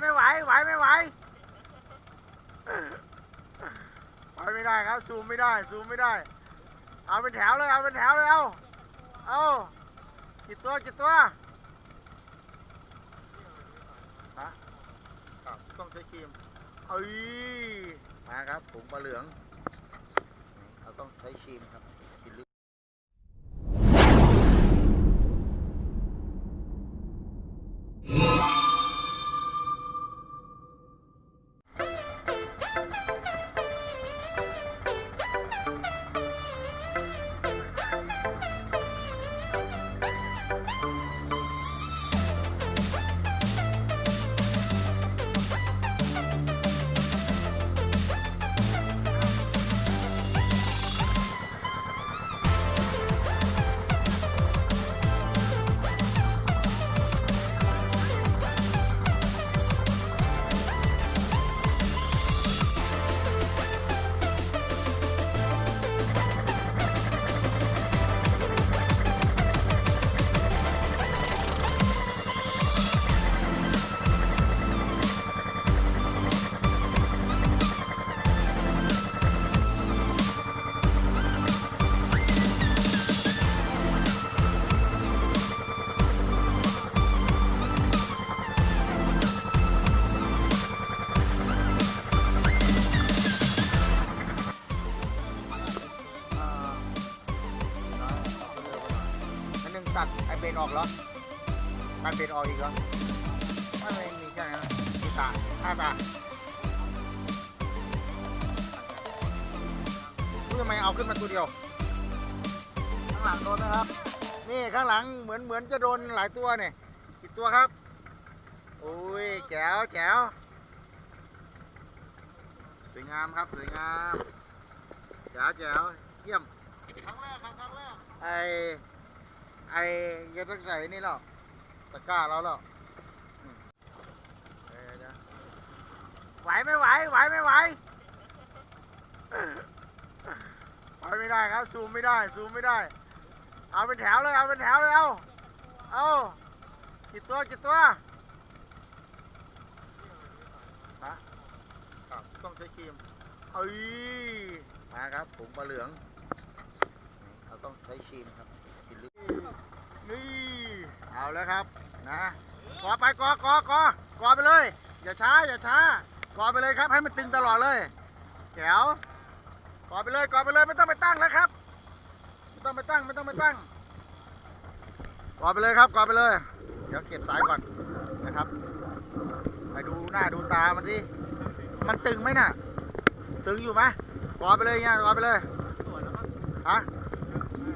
ไม่ไหวไหวไม่ไหวไปไม่ได้ครับซูมไม่ได้ซูมไม่ได้ เอาเป็นแถวเลยเอาเป็นแถวเลยเอาเอากี่ตัวกี่ตัวฮะครับต้องใช้ครีมเอ้ยมาครับผงปลาเหลืองเราต้องใช้ครีมครับ ตัดไอเบนออกเหรอตัดเบนออกอีกเหรอไม่ไม่มีใช่ไหมมีตาห้าตารู้ทำไมเอาขึ้นมาตัวเดียว ข้างหลังโดนนะครับ นี่ข้างหลังเหมือนเหมือนจะโดนหลายตัวเนี่ยกี่ตัวครับโอ้ยแจ๋วแจ๋วสวยงามครับสวยงามแจ๋วแจ๋วเยี่ยมครั้งแรกครับครั้งแรกไอ ไอเยังต้งใส่นี่หรอตะกร้าเราหรออืมเออเดี๋ยวไหวไม่ไหว ไหวไม่ไหวไปไม่ได้ครับ ซูมไม่ได้ ซูมไม่ได้ เอาเป็นแถวเลย เอาเป็นแถวเลย เอา เอากี่ตัวกี่ตัวฮะครับต้องใช้ครีมเอ้ยมาครับผงปลาเหลือง เราต้องใช้ครีมครับกิ นี่เอาแล้วครับนะกอไปกอกอกอกอไปเลย อย่าช้าอย่าช้ากอไปเลยครับให้มันตึงตลอดเลยแถวกอไปเลยกอไปเลยไม่ต้องไปตั้งแล้วครับไม่ต้องไปตั้งไม่ต้องไปตั้งกอไปเลยครับกอไปเลย เดี๋ยวเก็บสายก่อนนะครับ ไปดูหน้าดูตามันสิมันตึงไหมน่ะ ตึงอยู่ไหมกอไปเลยเนี่ยกอไปเลยฮะ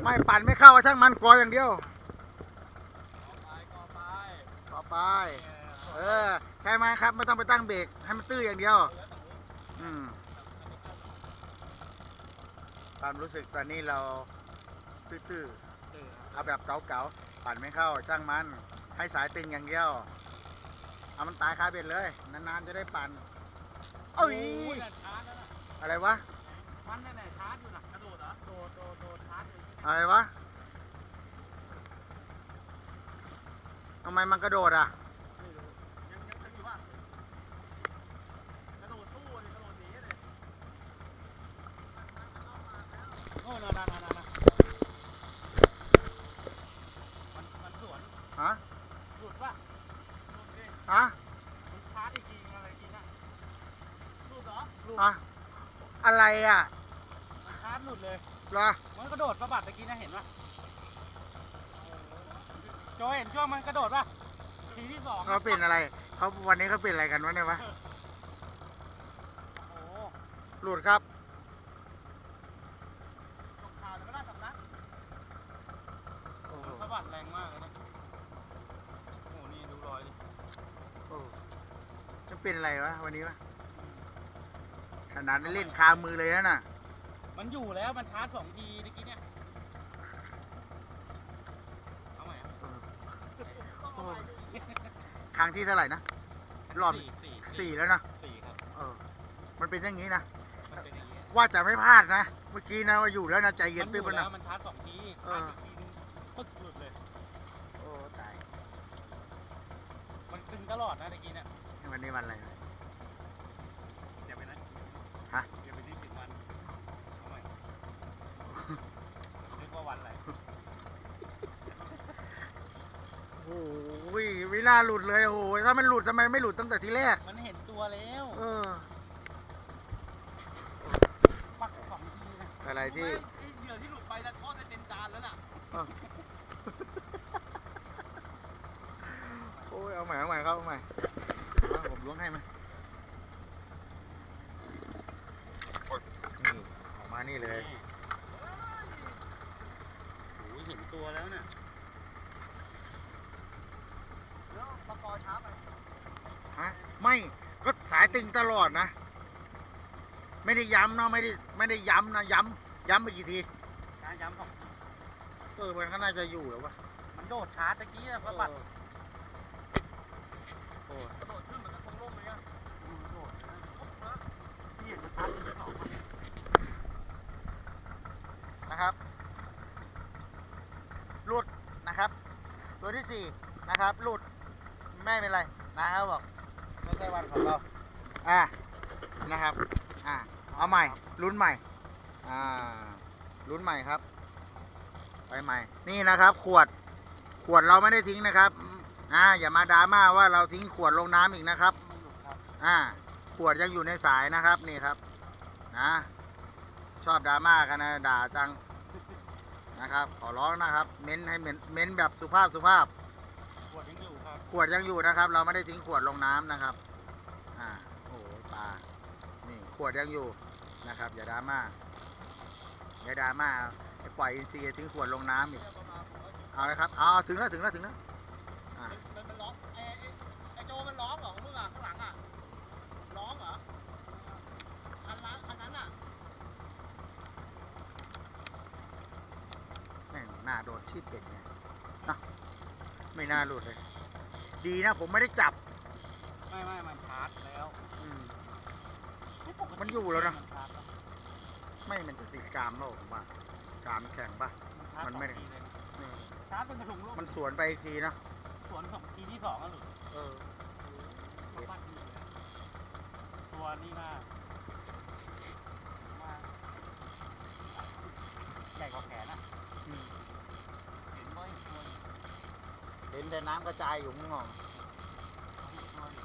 ไม่ปั่นไม่เข้าช่างมันกออย่างเดียวไปก็ไปต่อไป เออใช่ไหมครับ ไม่ต้องไปตั้งเบรกให้มันตื้ออย่างเดียว อืมความรู้สึกตอนนี้เราตื้อๆเอาแบบเก๋าๆปั่นไม่เข้า ช่างมัน ให้สายตึงอย่างเดียว เอามันตายคาเบ็ดเลย นานๆจะได้ปั่นเอ้ยนั่นชาร์จแล้วนะอะไรวะ มันนั่นแหละชาร์จอยู่นะ อโดดโดดโดดชาร์จอยู่อะไรวะทำไมมันกระโดดอะอะกระโดดสู้เลยกระโดดหนีเลยโอ้นั่นนั่นนั่นนั่นมันมันสวนฮะหลุดป่ะฮะมันชาร์จอีกทีอะไรกินอะหลุดเหรอหลุดอะอะไรอะมันชาร์จหลุดเลย เหรอมันกระโดดสะบัดตะกี้นะเห็นปะโจเห็นช่วงมันกระโดดปะทีที่สองเขาเป็นอะไรเขาวันนี้เขาเป็นอะไรกันวะเนี่ยวะโอ้โหหลุดครับตกข่าวเลยไม่ได้สำนักโอ้โหสะบัดแรงมากเลยนะโอ้โหนี่ดูรอยดิโอ้จะเป็นอะไรวะวันนี้วะขนาดนั้นเล่นคามือเลยนะน่ะ มันอยู่แล้วมันชาร์จสองทีตะกี้เนี่ย เอาใหม่อะโอ้ครั้งที่เท่าไหร่นะ รอบ สี่สี่สี่แล้วนะสี่ครับ เออ มันเป็นอย่างนี้นะ มันเป็นอย่างเงี้ยว่าจะไม่พลาดนะ เมื่อกี้นะว่าอยู่แล้วนะใจเย็นมันอตื้ยู่มันแล้นะวมันชาร์จสองทีเอชาอร์จอีกทีนึงปึ๊กหลุดเลย โอ้ตายมันตึงตลอดนะตะกี้เนี่ยฮวันนี้วันอะไร อย่าไปนะฮะ อย่าไปนึกถึงวันเอาใหม่นึกว่าวันอะไร โอ้โหวิน่าหลุดเลยโอ้โหถ้ามันหลุดทำไมไม่หลุดตั้งแต่ทีแรก มันเห็นตัวแล้วเออ ปักสองทีนะอะไรที่ ไอ้เหยื่อที่หลุดไปแล้วทอดไปเต็มจานแล้วน่ะอ้าว โอ้ยเอาใหม่เอาใหม่ครับเอาใหม่เอาผมล้วงให้มานี่ออกมานี่เลย โอ้ยเห็นตัวแล้วน่ะ แล้วปกอช้าไปฮะไม่ก็สายตึงตลอดนะ ไม่ได้ย้ำเนาะไม่ได้ไม่ได้ย้ำนะย้ำย้ำไปกี่ทีช้าย้ำสองเออมันก็น่าจะอยู่แล้ววะมันโดดช้าตะกี้อะพระบัตรโอ้ยกระโดดขึ้นเหมือนกระทงร่มเลยอะอืมกระโดดนะพี่เห็นมันชัดเลยสองอะนะครับหลุดนะครับตัวที่สี่นะครับหลุด ไม่เป็นไรนะครับบอกไม่ใช่วันของเรา อ่านะครับ อ่าเอาใหม่ลุ้นใหม่ อ่าลุ้นใหม่ครับ ไปใหม่ นี่นะครับ ขวด ขวดเราไม่ได้ทิ้งนะครับ อ่าอย่ามาดราม่าว่าเราทิ้งขวดลงน้ำอีกนะครับ อ่า ขวดยังอยู่ในสายนะครับนี่ครับ นะ ชอบดราม่ากันนะด่าจังนะครับ ขอร้องนะครับ เม้นให้เม้นเม้นแบบสุภาพสุภาพขวดยังอยู่ ขวดยังอยู่นะครับ เราไม่ได้ทิ้งขวดลงน้ำนะครับ อ่า โอ้โหปลา นี่ขวดยังอยู่นะครับ อย่าดราม่า อย่าดราม่าไอ้ปล่อยอินทรีย์ทิ้งขวดลงน้ำอีก เอาเลยครับ เอาถึงแล้วถึงแล้วถึงแล้วอ่ามันมันร้องไอ้ไอ้ไอ้โจมันร้องเหรอของมึงอะข้างหลังอะร้องเหรอคันนั้นคันนั้นอะแม่งหน้าโดนชีดเก่งไงนะไม่น่าหลุดเลย ดีนะ ผมไม่ได้จับ ไม่ไม่มันชาร์จแล้วอืมไม่ปกติมันอยู่แล้วนะมัชาร์จแล้วไม่มันจะติดกรามแล้วผมว่ากรามแข็งปะชาร์จมันไม่ได้สองทีเลยนะนี่ชาร์จเป็นกระถุงลูกมันสวนไปอีกทีนะสวนสองทีที่สองอะหลุดเออตัวบ้านอยู่เลยตัวนี่มากมากใหญ่กว่าแขนอะอืม เห็นไหมตัว เห็นแต่น้ำกระจายอยู่ข้างนอกตัวอยู่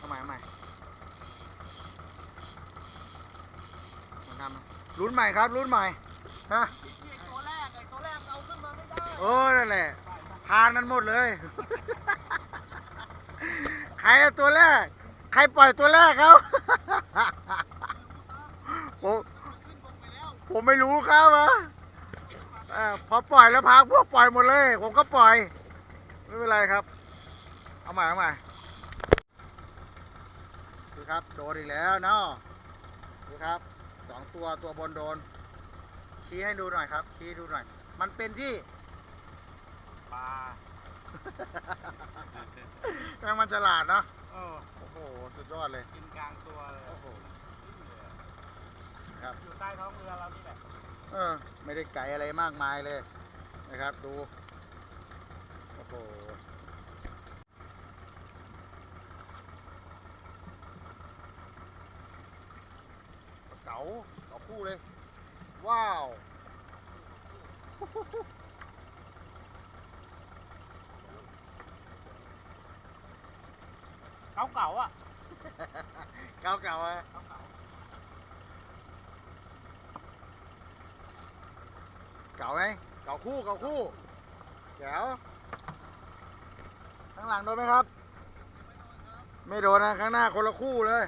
ทำไมทำไมมันทำนะรุ่นใหม่ครับรุ่นใหม่ฮะนี่ไอ้ตัวแรกไอ้ตัวแรกเอาขึ้นมาไม่ได้โอ้นั่นแหละทานนั้นหมดเลย ใครเอาตัวแรก ใครปล่อยตัวแรกเขาผมผมไม่รู้ครับอะเอ่อพอปล่อยแล้วพาพวกปล่อยหมดเลย ผมก็ปล่อย ไม่เป็นไรครับ เอาใหม่เอาใหม่ดูครับ โดนอีกแล้วเนาะดูครับสองตัวตัวบนโดน ชี้ให้ดูหน่อยครับชี้ดูหน่อย มันเป็นที่ปลาแม่งมันฉลาดเนาะเออโอ้โห สุดยอดเลย กินกลางตัวเลยโอ้โหครับ อยู่ใต้ท้องเรือเรานี่แหละ เออ ไม่ได้ไก่อะไรมากมายเลยนะครับ ดู โอ้โหเก๋าเก๋าคู่เลย ว้าวเก๋าเก๋าอะ เก๋าเก๋าอะ เก่าไหมเก่าคู่เก่าคู่แจ๋วข้างหลังโดนไหมครับ ไม่โดนนะข้างหน้าคนละคู่เลย